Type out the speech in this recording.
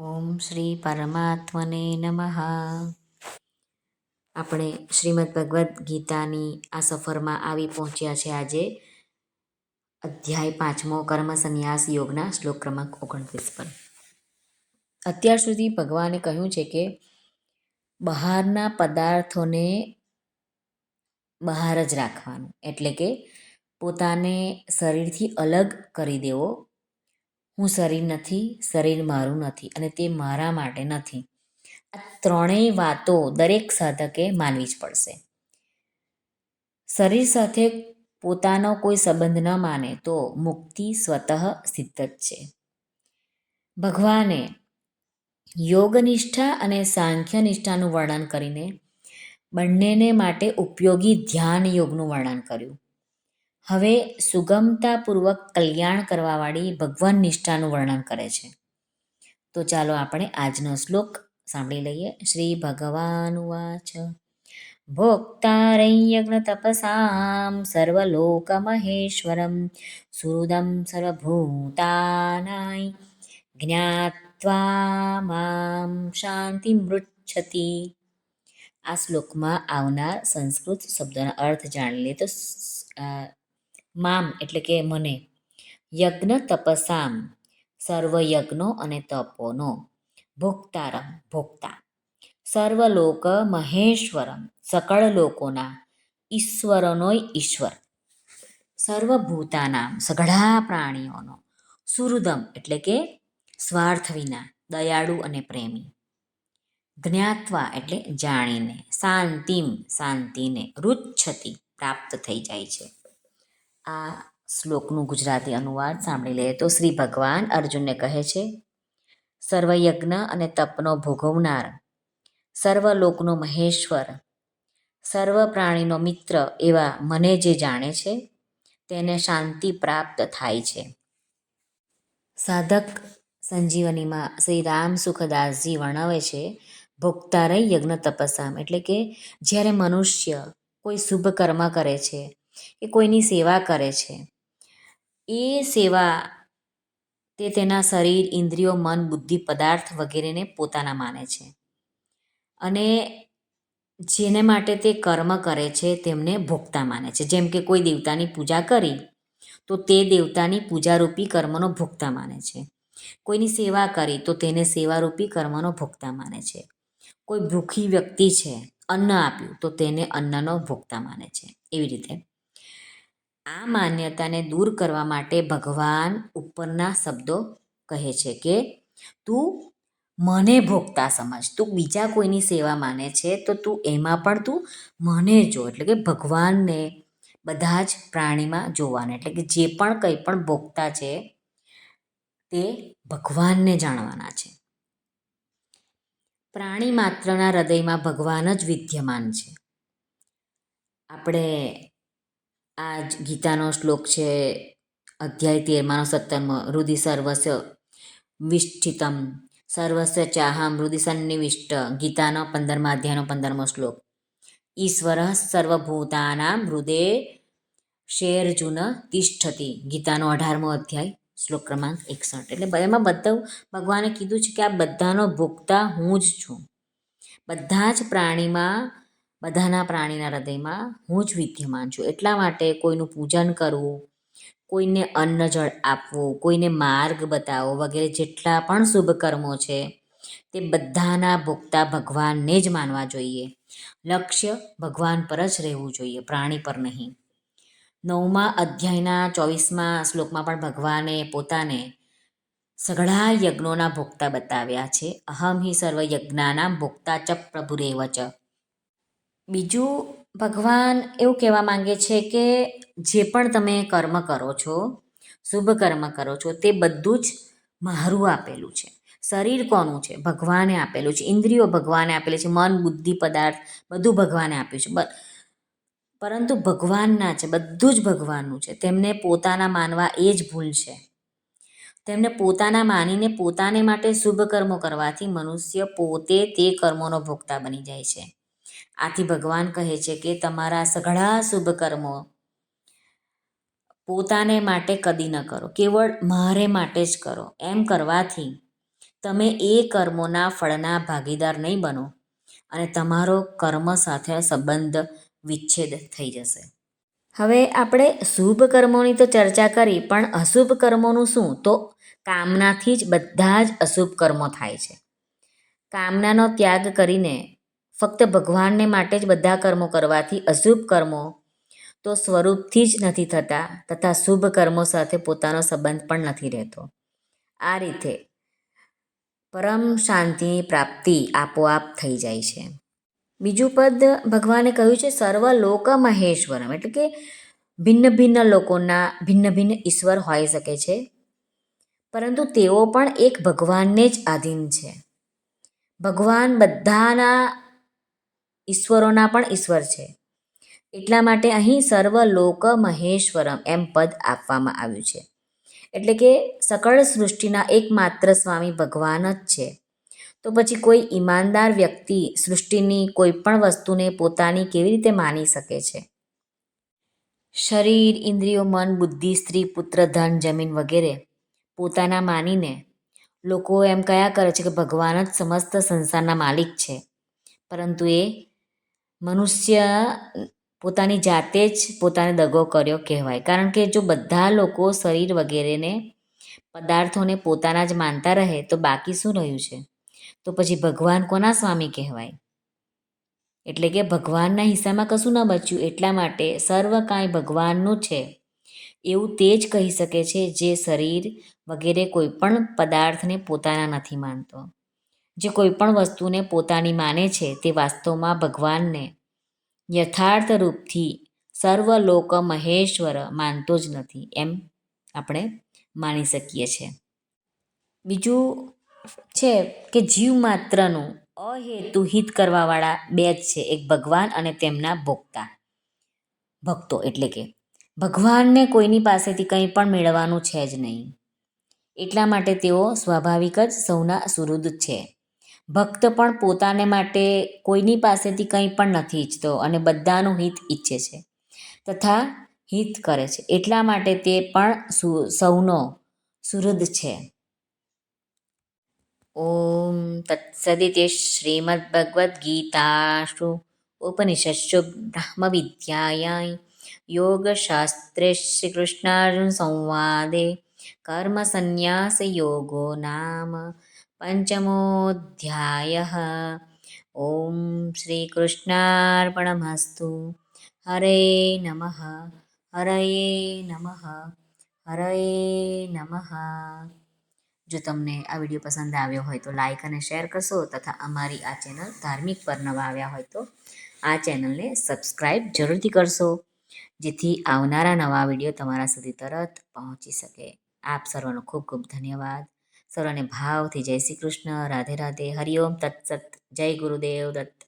ઓમ શ્રી પરમાત્મને નમઃ. આપણે શ્રીમદ ભગવદ્ ગીતાની આ સફરમાં આવી પહોંચ્યા છે આજે અધ્યાય પાંચમો કર્મ સંન્યાસ યોગના શ્લોક ક્રમાંક ઓગણત્રીસ પર. અત્યાર સુધી ભગવાને કહ્યું છે કે બહારના પદાર્થોને બહાર જ રાખવાનું. એટલે કે પોતાને શરીરથી અલગ કરી દેવો હું શરીર નથી, શરીર મારું નથી અને તે મારા માટે નથી. આ ત્રણેય વાતો દરેક સાધકે માનવી જ પડશે. શરીર સાથે પોતાનો કોઈ સંબંધ ન માને તો મુક્તિ સ્વતઃ સિદ્ધ જ છે. ભગવાને યોગનિષ્ઠા અને સાંખ્ય નિષ્ઠાનું વર્ણન કરીને બંનેને માટે ઉપયોગી ધ્યાન યોગનું વર્ણન કર્યું. હવે સુગમતાપૂર્વક કલ્યાણ કરવાવાળી ભગવાન નિષ્ઠાનું વર્ણન કરે છે. તો ચાલો આપણે આજનો શ્લોક સાંભળી લઈએ. શ્રી ભગવાન વાચ ભોક્તારયજ્ઞ તપસામ સર્વલોકમહેશ્વરમ સુહૃદમ સર્વભૂતાનાય જ્ઞાત્વા મામ શાંતિ મૃચ્છતિ. આ શ્લોકમાં આવનાર સંસ્કૃત શબ્દોનો અર્થ જાણી લે તો મામ એટલે કે મને. યજ્ઞ તપસામ, સર્વયજ્ઞો અને તપોનો. ભોક્તારમ, ભોક્તા. સર્વલોક મહેશ્વરમ, સકળ લોકોના. ઈશ્વરનોય ઈશ્વર. સર્વભૂતાનામ, સઘળા પ્રાણીઓનો. સુહૃદમ એટલે કે સ્વાર્થ વિના, દયાળુ અને પ્રેમી. જ્ઞાત્વા એટલે જાણીને, શાંતિમ, શાંતિને, રુચ્છતિ પ્રાપ્ત થઈ જાય છે. આ શ્લોકનું ગુજરાતી અનુવાદ સાંભળી લઈએ. તો શ્રી ભગવાન અર્જુનને કહે છે, સર્વયજ્ઞ અને તપનો ભોગવનાર, સર્વલોકનો મહેશ્વર સર્વ પ્રાણીનો મિત્ર એવા મને જે જાણે છે, તેને શાંતિ પ્રાપ્ત થાય છે. સાધક સંજીવનીમાં શ્રી રામ સુખદાસજી વર્ણવે છે ભોક્તારય યજ્ઞ તપસામ એટલે કે જ્યારે મનુષ્ય કોઈ શુભ કર્મ કરે છે કે કોઈની સેવા કરે છે. એ સેવા તે તેના શરીર, ઇન્દ્રિયો, મન, બુદ્ધિ, પદાર્થ વગેરેને પોતાના માને છે. અને જેને માટે તે કર્મ કરે છે તેમને ભોગતા માને છે. જેમ કે કોઈ દેવતાની પૂજા કરી, તો તે દેવતાની પૂજારૂપી કર્મનો ભોગતા માને છે. કોઈની સેવા કરી, તો તેને સેવારૂપી કર્મનો ભોગતા માને છે. કોઈ ભૂખી વ્યક્તિ છે, અન્ન આપ્યું, તો તેને અન્નનો ભોગતા માને છે. એવી રીતે આ માન્યતાને દૂર કરવા માટે ભગવાન ઉપરના શબ્દો કહે છે કે, તું મને ભોગતા સમજ. તું બીજા કોઈની સેવા માને છે તો તું એમાં પણ તું મને જો. એટલે કે ભગવાનને બધા જ પ્રાણીમાં જોવાને. એટલે કે જે પણ કંઈ પણ ભોગતા છે તે ભગવાનને જાણવાના છે. પ્રાણી માત્રના હૃદયમાં ભગવાન જ વિદ્યમાન છે. આપણે આ જ ગીતાનો શ્લોક છે, અધ્યાય તેરમાનો સત્તરમો. હૃદય સર્વસ્વ વિષ્ઠિતમ. સર્વસ્વ ચાહમ હૃદય સન્નિવિષ્ટ. ગીતાનો પંદરમા અધ્યાયનો પંદરમો શ્લોક. ઈશ્વર સર્વભૂતાનામ હૃદય શેરજુન તિષ્ઠતી. ગીતાનો અઢારમો અધ્યાય, શ્લોક ક્રમાંક એકસઠ. એટલે એમાં બધું ભગવાને કીધું છે કે આ બધાનો ભોગતા હું જ છું. બધા જ પ્રાણીમાં બધાના પ્રાણીના હૃદયમાં હું જ વિદ્યમાન છું. એટલા માટે કોઈનું પૂજન કરવું, કોઈને અન્ન જળ આપવું, કોઈને માર્ગ બતાવવો વગેરે જેટલા પણ શુભ કર્મો છે, તે બધાના ભોગતા ભગવાનને જ માનવા જોઈએ. લક્ષ્ય ભગવાન પર જ રહેવું જોઈએ, પ્રાણી પર નહીં. નવમા અધ્યાયના ચોવીસમાં શ્લોકમાં પણ ભગવાને પોતાને સઘળા યજ્ઞોના ભોગતા બતાવ્યા છે. અહમ હિ સર્વ યજ્ઞાના ભોગતા ચ પ્રભુરેવ ચ. બીજું, ભગવાન એવું કહેવા માંગે છે કે જે પણ તમે કર્મ કરો છો, શુભ કર્મ કરો છો, તે બધું જ મારું આપેલું છે. શરીર કોનું છે? ભગવાને આપેલું છે. ઇન્દ્રિયો ભગવાને આપેલી છે. મન, બુદ્ધિ, પદાર્થ, બધું ભગવાને આપ્યું છે. પરંતુ ભગવાનના છે, બધું જ ભગવાનનું છે. તેમને પોતાના માનવા એ જ ભૂલ છે. તેમને પોતાના માનીને પોતાને માટે શુભ કર્મો કરવાથી મનુષ્ય પોતે તે કર્મોનો ભોગતા બની જાય છે. આથી ભગવાન કહે છે કે તમારા સઘળા શુભ કર્મો પોતાને માટે કદી ન કરો. કેવળ મારે માટે જ કરો. એમ કરવાથી તમે એ કર્મોના ફળના ભાગીદાર નહીં બનો અને તમારો કર્મ સાથે સંબંધ વિચ્છેદ થઈ જશે. હવે આપણે શુભ કર્મોની તો ચર્ચા કરી, પણ અશુભ કર્મોનું શું? તો કામનાથી જ બધા જ અશુભ કર્મો થાય છે. કામનાનો ત્યાગ કરીને ફક્ત ભગવાનને માટે જ બધા કર્મો કરવાથી અશુભ કર્મો તો સ્વરૂપથી જ નથી થતા તથા શુભ કર્મો સાથે પોતાનો સંબંધ પણ નથી રહેતો. આ રીતે પરમ શાંતિની પ્રાપ્તિ આપોઆપ થઈ જાય છે. બીજું પદ ભગવાને કહ્યું છે સર્વ લોક મહેશ્વરમ એટલે કે ભિન્ન ભિન્ન લોકોના ભિન્ન ભિન્ન ઈશ્વર હોઈ શકે છે. પરંતુ તેઓ પણ એક ભગવાનને જ આધીન છે. ભગવાન બધાના ઈશ્વરોના પણ ઈશ્વર છે. એટલા માટે અહીં સર્વ લોક મહેશ્વરમ એમ પદ આપવામાં આવ્યું છે. એટલે કે સકળ સૃષ્ટિના એકમાત્ર સ્વામી ભગવાન જ છે. તો પછી કોઈ ઈમાનદાર વ્યક્તિ સૃષ્ટિની કોઈ પણ વસ્તુને પોતાની કેવી રીતે માની શકે છે? શરીર, ઇન્દ્રિયો, મન, બુદ્ધિ, સ્ત્રી, પુત્ર, ધન, જમીન વગેરે પોતાના માનીને લોકો એમ કયા કરે છે કે ભગવાન જ સમસ્ત સંસારના માલિક છે. પરંતુ એ મનુષ્ય પોતાની જાતે જ પોતાને દગો કર્યો કહેવાય. કારણ કે જો બધા લોકો શરીર વગેરેને પદાર્થોને પોતાના જ માનતા રહે, તો બાકી શું રહ્યું છે? તો પછી ભગવાન કોના સ્વામી કહેવાય? એટલે કે ભગવાનના હિસ્સામાં કશું ન બચ્યું, એટલા માટે સર્વ કાંઈ ભગવાનનું છે. એવું તે જ કહી શકે છે જે શરીર વગેરે કોઈ પણ પદાર્થને પોતાના નથી માનતો. જે કોઈ પણ વસ્તુને પોતાની માને છે તે વાસ્તવમાં ભગવાનને યથાર્થ રૂપથી સર્વલોક મહેશ્વર માનતો જ નથી, એમ આપણે માની શકીએ છીએ બીજું છે કે જીવ માત્રનું અહેતુ હિત કરવાવાળા બે જ છે, એક ભગવાન અને તેમના ભોગતા ભક્તો એટલે કે ભગવાનને કોઈની પાસેથી કંઈ પણ મેળવવાનું છે જ નહીં. એટલા માટે તેઓ સ્વાભાવિક જ સૌના સુહૃદ છે. ભક્ત પણ પોતાને માટે કોઈની પાસેથી કંઈ પણ નથી ઈચ્છતો અને બધાનું હિત ઈચ્છે છે તથા હિત કરે છે. એટલા માટે તે પણ સૌનો સુહૃદ છે. ઓમ તત્સદિતે શ્રીમદ્ભગવદ્ગીતાસુ ઉપનિષત્સુ બ્રહ્મવિદ્યાયાં યોગશાસ્ત્રે શ્રીકૃષ્ણાર્જુન સંવાદે કર્મ સંન્યાસ યોગો નામ પંચમોऽધ્યાય ઓમ શ્રીકૃષ્ણાર્પણમસ્તુ હરે નમઃ હરયે નમઃ હરયે નમઃ જો તમને આ વીડિયો પસંદ આવ્યો હોય તો લાઇક અને શેર કરશો તથા અમારી આ ચેનલ ધાર્મિક પર નવા આવ્યા હોય તો આ ચેનલને સબસ્ક્રાઈબ જરૂરથી કરશો, જેથી આવનારા નવા વીડિયો તમારા સુધી તરત પહોંચી શકે. આપ સર્વનો ખૂબ ખૂબ ધન્યવાદ. સર્વને ભાવથી જય શ્રી કૃષ્ણ રાધે રાધે હરિઓમ તત્સત જય ગુરુદેવ દત્ત.